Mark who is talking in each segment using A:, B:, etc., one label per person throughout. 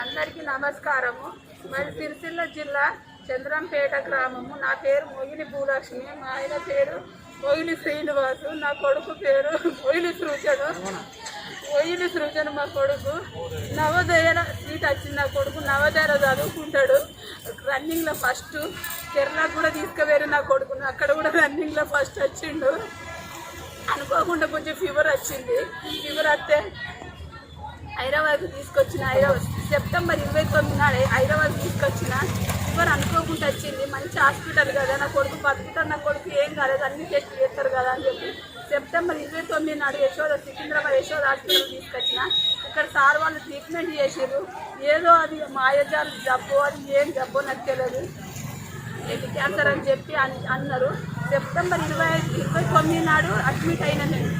A: అందరికీ నమస్కారము. మరి సిరిసిల్ల జిల్లా చంద్రంపేట గ్రామము. నా పేరు మొగిలి భూలక్ష్మి. మా ఆయన పేరు మొయిలి శ్రీనివాసు. నా కొడుకు పేరు మొయిలి సృజను. మొయిలి సృజను మా కొడుకు. నవోదయ సీట్ వచ్చింది. నా కొడుకు నవోదయలో చదువుకుంటాడు. రన్నింగ్లో ఫస్ట్ కేరళకు కూడా తీసుకువేరు నా కొడుకును. అక్కడ కూడా రన్నింగ్లో ఫస్ట్ వచ్చిండు. అనుకోకుండా కొంచెం ఫీవర్ వచ్చింది. ఫీవర్ వస్తే హైదరాబాద్ తీసుకొచ్చిన హైదరాబాద్ సెప్టెంబర్ ఇరవై తొమ్మిది నాడే హైదరాబాద్ తీసుకొచ్చిన. ఫీవర్ అనుకోకుండా వచ్చింది. మంచి హాస్పిటల్ కదా నా కొడుకు బతుకుతాడు నా కొడుకు ఏం కాలేదు అన్ని టెస్ట్ చేస్తారు కదా అని చెప్పి సెప్టెంబర్ ఇరవై తొమ్మిది నాడు యశోద సికింద్రాబాద్ యశోద హాస్పిటల్ తీసుకొచ్చిన. ఇక్కడ సార్ వాళ్ళు ట్రీట్మెంట్ చేసారు ఏదో అది మాయజాలు జబ్బు అది ఏం జబ్బు నాకు తెలియదు ఇది క్యాన్సర్ అని చెప్పి అన్- అన్నారు. సెప్టెంబర్ ఇరవై ఇరవై తొమ్మిది నాడు అడ్మిట్ అయిన నేను.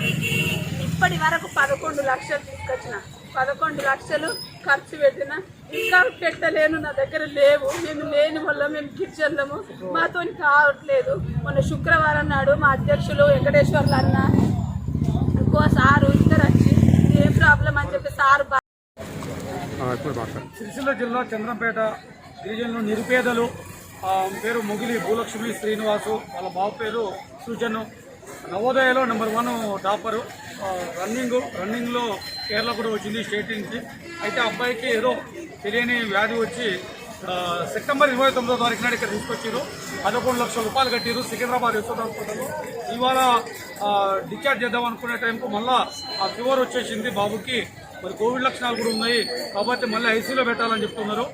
A: ఇప్పటి వరకు పదకొండు లక్షలు తీసుకొచ్చిన. పదకొండు లక్షలు ఖర్చు పెట్టిన ఇంకా పెట్టలేను నా దగ్గర లేవు. మేము లేని వల్ల మేము గిరిజనులము మాతో కావట్లేదు. మొన్న శుక్రవారం నాడు మా అధ్యక్షులు వెంకటేశ్వర్లు అన్న ఇంకో సారు ఇద్దరు వచ్చి "ఇది ఏం ప్రాబ్లం? అని చెప్పి సారు
B: సిరిసిల్ల జిల్లా చంద్రంపేట గిరిజనులు నిరుపేదలు. ఆ, పేరు ముగిలి భూలక్ష్మి శ్రీనివాసు. వాళ్ళ బాబు పేరు సృజను. నవోదయలో నెంబర్ వన్ టాపరు రన్నింగ్ రన్నింగ్లో కేరళ కూడా వచ్చింది స్టేట్ నుంచి. అయితే అబ్బాయికి ఏదో తెలియని వ్యాధి వచ్చి సెప్టెంబర్ ఇరవై తొమ్మిదో తారీఖు నాడు ఇక్కడ తీసుకొచ్చారు పదకొండు లక్షల రూపాయలు కట్టారు సికింద్రాబాద్ యశోద హాస్పిటల్లో ఇవాళ డిశ్చార్జ్ చేద్దాం అనుకునే టైంకు మళ్ళా ఆ ఫీవర్ వచ్చేసింది బాబుకి. మరి కోవిడ్ లక్షణాలు కూడా ఉన్నాయి. కాబట్టి మళ్ళీ ఐసీలో పెట్టాలని చెప్తున్నారు.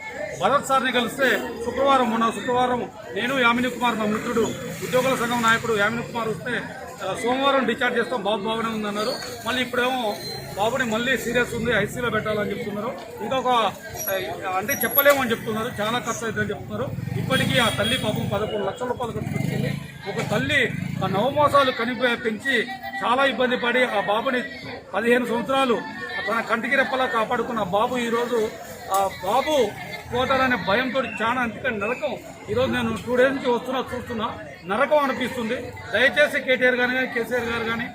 B: భరత్ సార్ని కలిస్తే శుక్రవారం మొన్న శుక్రవారం నేను యామిని కుమార్ మా మిత్రుడు ఉద్యోగుల సంఘం నాయకుడు యామిని కుమార్ వస్తే సోమవారం డిశ్చార్జ్ చేస్తాం బాబు బాగానే ఉందన్నారు. మళ్ళీ ఇప్పుడేమో బాబుని మళ్ళీ సీరియస్ ఉంది ఐసీలో పెట్టాలని చెప్తున్నారు. ఇంకొక అంటే చెప్పలేము అని చెప్తున్నారు చాలా ఖర్చు అవుతుందని చెప్తున్నారు. ఇప్పటికీ ఆ తల్లి పాపం పదకొండు లక్షల రూపాయలు ఖర్చు పెట్టింది. ఒక తల్లి ఆ నవమాసాలు కనిపి పెంచి చాలా ఇబ్బంది పడి ఆ బాబుని పదిహేను సంవత్సరాలు తన కంటికి రెప్పలా కాపాడుకున్న బాబు ఈరోజు ఆ బాబు పోతారనే భయంతో చాలా అందుకని నరకం. ఈరోజు నేను టూ డేస్ నుంచి వస్తున్నా చూస్తున్నా నరకం అనిపిస్తుంది. దయచేసి కేటీఆర్ గారు కానీ కేసీఆర్ గారు కానీ